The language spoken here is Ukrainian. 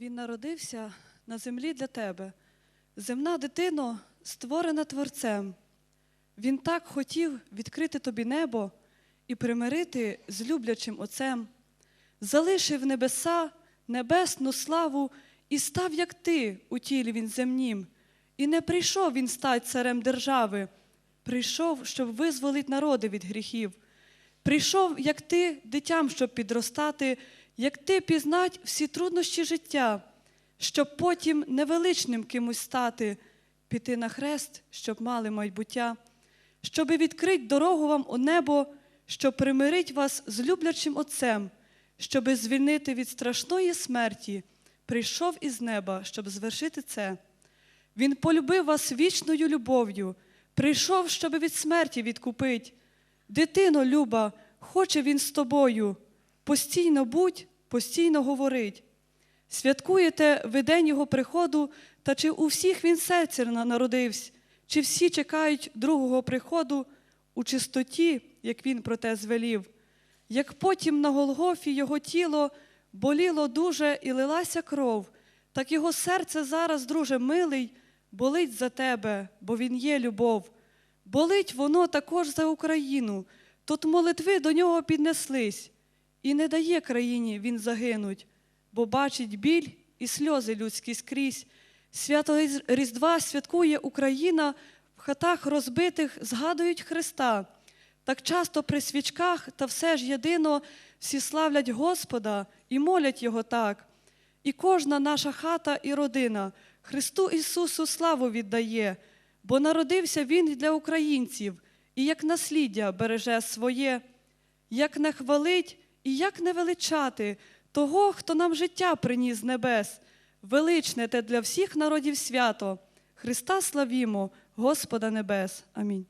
Він народився на землі для тебе. Земна дитино створена Творцем. Він так хотів відкрити тобі небо і примирити з люблячим Отцем. Залишив небеса, небесну славу і став, як ти, у тілі він земнім. І не прийшов він стать царем держави, прийшов, щоб визволити народи від гріхів. Прийшов, як ти, дитям, щоб підростати, як ти пізнать всі труднощі життя, щоб потім невеличним кимось стати, піти на хрест, щоб мали майбуття, щоби відкрить дорогу вам у небо, щоб примирить вас з люблячим Отцем, щоби звільнити від страшної смерті, прийшов із неба, щоб звершити це. Він полюбив вас вічною любов'ю, прийшов, щоб від смерті відкупить. Дитино люба, хоче він з тобою. Постійно будь, постійно говорить. Святкуєте ви день його приходу, та чи у всіх він серця на- народився, чи всі чекають другого приходу у чистоті, як він про те звелів. Як потім на Голгофі його тіло боліло дуже і лилася кров, так його серце зараз, друже милий, болить за тебе, бо він є любов. Болить воно також за Україну. Тут молитви до нього піднеслись, і не дає країні він загинуть, бо бачить біль і сльози людські скрізь. Свято Різдва святкує Україна, в хатах розбитих згадують Христа. Так часто при свічках, та все ж єдино всі славлять Господа і молять Його так. І кожна наша хата і родина Христу Ісусу славу віддає, бо народився Він для українців, і як насліддя береже своє, як не хвалить і як не величати того, хто нам життя приніс небес. Величне те для всіх народів свято. Христа славімо, Господа небес. Амінь.